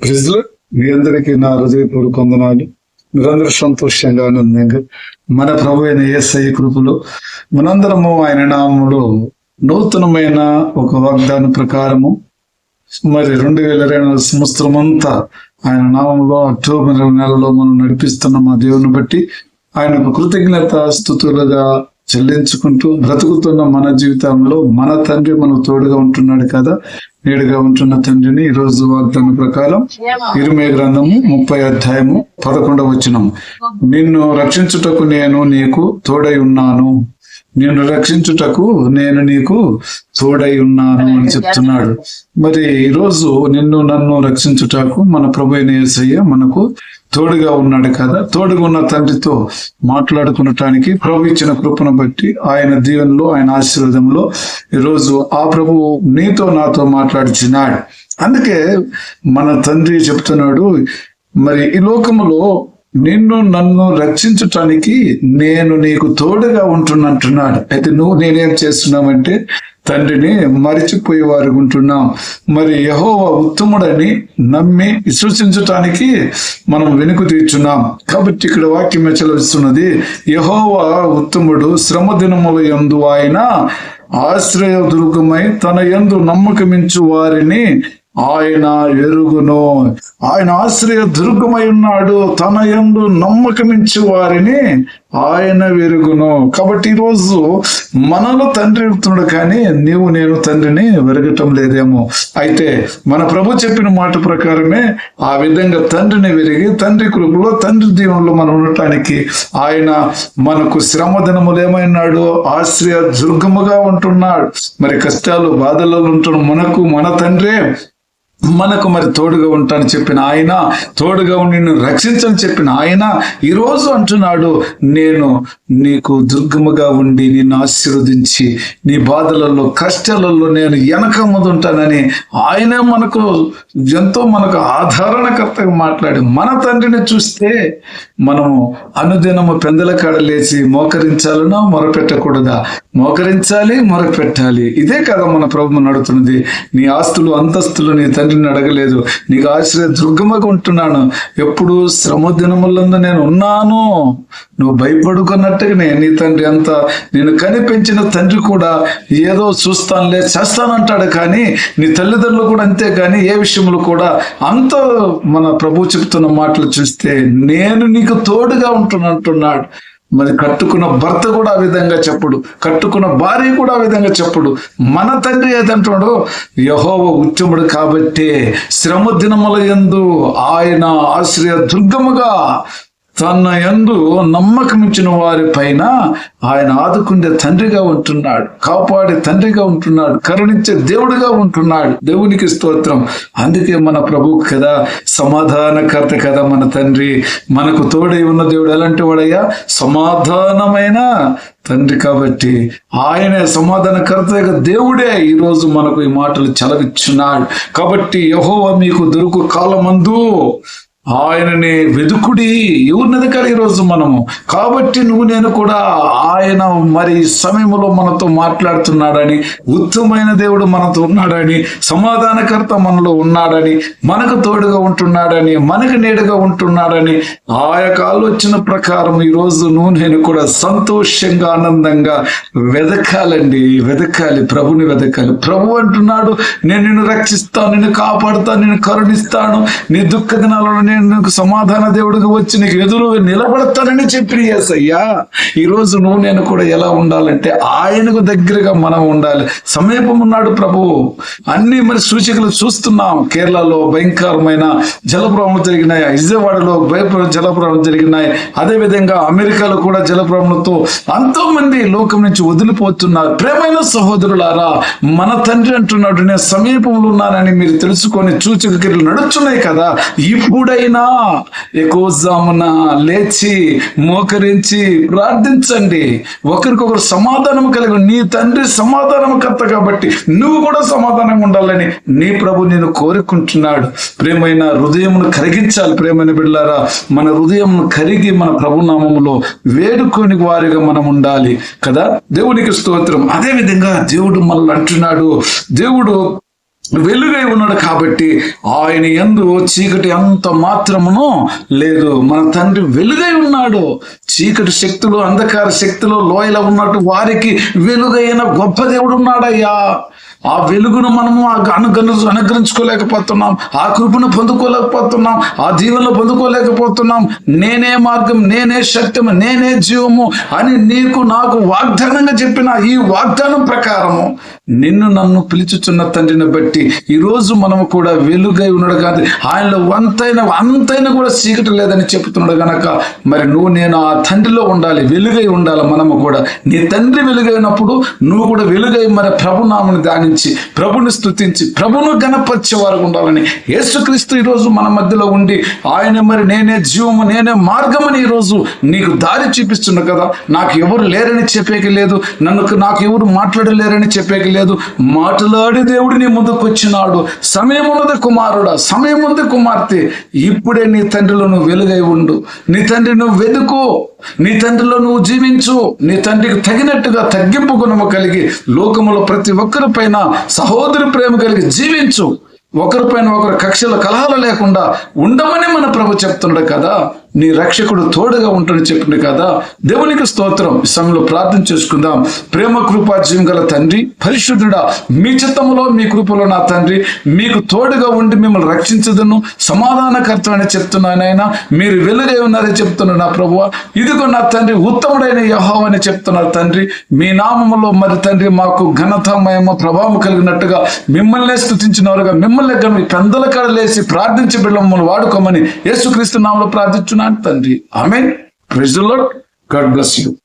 ప్రజలు మీ అందరికీ నా హృదయపూర్వక వందనాలు. మీరందరూ సంతోషంగా ఆనందంగా మన ప్రభు అయిన ఏసఐ కృపలో మనందరము ఆయన నామంలో నూతనమైన ఒక వాగ్దానం ప్రకారము మరి రెండు వేల ఇరవై నాలుగు సంవత్సరం అంతా ఆయన నామంలో అక్టోబర్ నెలలో మనం నడిపిస్తున్న మా దేవుని బట్టి ఆయనకు కృతజ్ఞత స్థుతులుగా చెల్లించుకుంటూ బ్రతుకుతున్న మన జీవితంలో మన తండ్రి మనకు తోడుగా ఉంటున్నాడు కదా. నేడుగా ఉంటున్న తండ్రిని ఈ రోజు వాగ్దానం ప్రకారం ఇరుమే గ్రంథము ముప్పై అధ్యాయము పదకొండవ వచనము. నిన్ను రక్షించుటకు నేను నీకు తోడై ఉన్నాను. నిన్ను రక్షించుటకు నేను నీకు తోడై ఉన్నాను అని చెప్తున్నాడు. మరి ఈరోజు నిన్ను నన్ను రక్షించుటకు మన ప్రభు అయిన మనకు తోడుగా ఉన్నాడు కదా. తోడుగా ఉన్న తండ్రితో మాట్లాడుకునటానికి ప్రభు ఇచ్చిన కృపను బట్టి ఆయన దీవెనలో ఆయన ఆశీర్వాదంలో ఈరోజు ఆ ప్రభు నీతో నాతో మాట్లాడుచున్నాడు. అందుకే మన తండ్రి చెప్తున్నాడు మరి ఈ లోకములో నిన్ను నన్ను రక్షించటానికి నేను నీకు తోడుగా ఉంటున్నట్టున్నాడు అయితే నువ్వు నేనేం చేస్తున్నావంటే తండ్రిని మరిచిపోయేవారు ఉంటున్నాం. మరి యహోవ ఉత్తముడని నమ్మి విశ్వసించటానికి మనం వెనుక తీర్చున్నాం. కాబట్టి ఇక్కడ వాక్యం హెచ్చరిస్తున్నది యహోవ ఉత్తముడు శ్రమ దినముల యందు ఆయన ఆశ్రయ దుర్గమై తన యందు నమ్మకమించు వారిని ఆయన ఎరుగును. ఆయన ఆశ్రయ దుర్గమై ఉన్నాడు. తన యందు నమ్మకమించి వారిని ఆయన వెరుగును. కాబట్టి ఈరోజు మనలో తండ్రి ఎరుగుతున్నాడు కానీ నీవు నేను తండ్రిని వెరగటం లేదేమో. అయితే మన ప్రభు చెప్పిన మాట ప్రకారమే ఆ విధంగా తండ్రిని వెరిగి తండ్రి కృపలో తండ్రి దీవెనలో మనం ఉండటానికి ఆయన మనకు శ్రమ దినములు ఏమైనాడు? ఆశ్రయ దుర్గముగా ఉంటున్నాడు. మరి కష్టాలు బాధలలో ఉంటున్న మనకు మన తండ్రే మనకు మరి తోడుగా ఉంటాను చెప్పిన ఆయన తోడుగా ఉండి నిన్ను రక్షించని చెప్పిన ఆయన ఈరోజు అంటున్నాడు నేను నీకు దుర్గముగా ఉండి నిన్ను ఆశీర్వదించి నీ బాధలలో కష్టాలలో నేను వెనక ముందుంటానని ఆయనే మనకు ఎంతో మనకు ఆధారణకర్తగా మాట్లాడి మన తండ్రిని చూస్తే మనము అనుదినము పెందల కాడ లేచి మోకరించాలనో మొరపెట్టకూడదా? మోకరించాలి మొరపెట్టాలి. ఇదే కదా మన ప్రభు నడుతున్నది. నీ ఆస్తులు అంతస్తులు నీ తండ్రిని అడగలేదు. నీకు ఆశ్రయ దుర్గమగా ఉంటున్నాను. ఎప్పుడు శ్రమ దినములందు నేను ఉన్నాను. నువ్వు భయపడుకున్నట్టుగానే నీ తండ్రి అంత నేను కనిపించిన తండ్రి కూడా ఏదో చూస్తానులే చేస్తానంటాడు కానీ నీ తల్లిదండ్రులు కూడా అంతే కానీ ఏ విషయంలో కూడా అంత మన ప్రభు చెప్తున్న మాటలు చూస్తే నేను నీకు తోడుగా ఉంటున్నట్టున్నాడు మరి కట్టుకున్న భర్త కూడా ఆ విధంగా చెప్పుడు కట్టుకున్న భార్య కూడా ఆ విధంగా చెప్పుడు. మన తండ్రి ఏదంటాడు యహోవ ఉత్తముడు కాబట్టి శ్రమ దినముల ఎందు ఆయన ఆశ్రయ దుర్గముగా తన యందు నమ్మకమించిన వారి పైన ఆయన ఆదుకుండే తండ్రిగా ఉంటున్నాడు. కాపాడే తండ్రిగా ఉంటున్నాడు. కరుణించే దేవుడిగా ఉంటున్నాడు. దేవునికి స్తోత్రం. అందుకే మన ప్రభు కదా సమాధానకర్త కదా మన తండ్రి. మనకు తోడై ఉన్న దేవుడు ఎలాంటి వాడయ్యా? సమాధానమైన తండ్రి కాబట్టి ఆయనే సమాధానకర్త దేవుడే ఈరోజు మనకు ఈ మాటలు చలవిచ్చున్నాడు. కాబట్టి యహోవ మీకు దొరుకు కాలమందు ఆయనని వెదుకుడి. ఎవరిని వెతకాలి ఈరోజు మనము. కాబట్టి నువ్వు నేను కూడా ఆయన మరి సమయంలో మనతో మాట్లాడుతున్నాడని ఉత్తమైన దేవుడు మనతో ఉన్నాడని సమాధానకర్త మనలో ఉన్నాడని మనకు తోడుగా ఉంటున్నాడని మనకు నీడగా ఉంటున్నాడని ఆ యొక్క ఆలోచన ప్రకారం ఈరోజు నువ్వు నేను కూడా సంతోషంగా ఆనందంగా వెదకాలండి. వెదకాలి ప్రభుని వెదకాలి. ప్రభు అంటున్నాడు నేను నిన్ను రక్షిస్తాను నిన్ను కాపాడుతాను నేను కరుణిస్తాను నీ దుఃఖ దినాలను నేను నీకు సమాధాన దేవుడికి వచ్చి నీకు ఎదురు నిలబడతానని చెప్పి అయ్యా ఈరోజు రోజు నువ్వు నేను కూడా ఎలా ఉండాలంటే ఆయనకు దగ్గరగా మనం ఉండాలి. సమీపం ఉన్నాడు ప్రభు. అన్ని మరి సూచికలు చూస్తున్నాం. కేరళలో భయంకరమైన జలప్రవాహం జరిగినాయి. విజయవాడలో భయప్ర జలప్రవాహం జరిగినాయి. అదే విధంగా అమెరికాలో కూడా జలప్రవాహంతో ఎంతో మంది లోకం నుంచి వదిలిపోతున్నారు. ప్రేమైన సహోదరులారా మన తండ్రి అంటున్నాడు నేను సమీపంలో ఉన్నానని మీరు తెలుసుకొని సూచిక క్రియలు నడుచున్నాయి కదా. ఎప్పుడైనా ఎక్కువజామున లేచి మోకరించి ప్రార్థించండి. ఒకరికొకరు సమాధానం కలిగి నీ తండ్రి సమాధానం కర్త కాబట్టి నువ్వు కూడా సమాధానంగా ఉండాలని నీ ప్రభు నేను కోరుకుంటున్నాడు. ప్రేమైన హృదయమును కరిగించాలి ప్రేమైన బిడ్డారా మన హృదయంను కరిగి మన ప్రభునామంలో వేడుకొని వారిగా మనం ఉండాలి కదా. దేవునికి స్తోత్రం. అదే విధంగా దేవుడు మనల్ని అంటున్నాడు. దేవుడు వెలుగై ఉన్నాడు కాబట్టి ఆయన ఎందు చీకటి అంత మాత్రమును లేదు. మన తండ్రి వెలుగై ఉన్నాడు. చీకటి శక్తులు అంధకార శక్తులు లోయలో ఉన్నట్టు వారికి వెలుగైన గొప్ప దేవుడు ఉన్నాడయ్యా. ఆ వెలుగును మనము అనుగ్రహ అనుగ్రహించుకోలేకపోతున్నాం. ఆ కృపను పొందుకోలేకపోతున్నాం. ఆ దీవెనలు పొందుకోలేకపోతున్నాం. నేనే మార్గం నేనే సత్యము నేనే జీవము అని నీకు నాకు వాగ్దానంగా చెప్పిన ఈ వాగ్దానం ప్రకారము నిన్ను నన్ను పిలుచుచున్న తండ్రిని బట్టి ఈరోజు మనము కూడా వెలుగై ఉన్నాడు కాదు. ఆయనలో వంతైన అంతైనా కూడా చీకటి లేదని చెప్తున్నాడు గనక మరి నువ్వు నేను ఆ తండ్రిలో ఉండాలి వెలుగై ఉండాలి మనము కూడా. నీ తండ్రి వెలుగైనప్పుడు నువ్వు కూడా వెలుగై మరి ప్రభునామని దాని ఆరాధించి ప్రభుని స్థుతించి ప్రభును గణపరిచే వారు ఉండాలని యేసుక్రీస్తు ఈరోజు మన మధ్యలో ఉండి ఆయన మరి నేనే జీవము నేనే మార్గమని ఈరోజు నీకు దారి చూపిస్తున్నా కదా నాకు ఎవరు లేరని చెప్పేకి లేదు నన్ను నాకు ఎవరు మాట్లాడలేరని చెప్పేకి లేదు మాట్లాడి దేవుడు నీ ముందుకు వచ్చినాడు సమయం ఉన్నది కుమారుడా సమయం ఉంది కుమార్తె ఇప్పుడే నీ తండ్రిలో నువ్వు వెలుగై ఉండు నీ తండ్రి నువ్వు వెతుకు నీ తండ్రిలో నువ్వు జీవించు నీ తండ్రికి తగినట్టుగా తగ్గింపు గుణము కలిగి లోకములో ప్రతి ఒక్కరి పైన సహోదరి ప్రేమ కలిగి జీవించు. ఒకరిపైన ఒకరు కక్షల కలహాలు లేకుండా ఉండమని మన ప్రభు చెప్తున్నాడు కదా. నీ రక్షకుడు తోడుగా ఉంటుంది చెప్పింది కదా. దేవునికి స్తోత్రం. సమయంలో ప్రార్థన చేసుకుందాం. ప్రేమ కృపాజ్యం గల తండ్రి పరిశుద్ధుడా మీ చిత్తములో మీ కృపలో నా తండ్రి మీకు తోడుగా ఉండి మిమ్మల్ని రక్షించదును. సమాధానకర్త అని చెప్తున్నానైనా మీరు వెలుగై ఉన్నారని చెప్తున్నాడు నా ప్రభువ. ఇదిగో నా తండ్రి ఉత్తముడైన యహో అని చెప్తున్నారు తండ్రి. మీ నామములో మరి తండ్రి మాకు ఘనత మయమ ప్రభావం కలిగినట్టుగా మిమ్మల్నే స్థుతించినవారుగా మిమ్మల్ని పెందల కడలేసి ప్రార్థించి బిడ్డ మమ్మల్ని వాడుకోమని యేసుక్రీస్తు నామలో ప్రార్థించున్నాను. తండ్రి. ఆమె ప్రెజలో గాడ్ బ్లెస్ యూ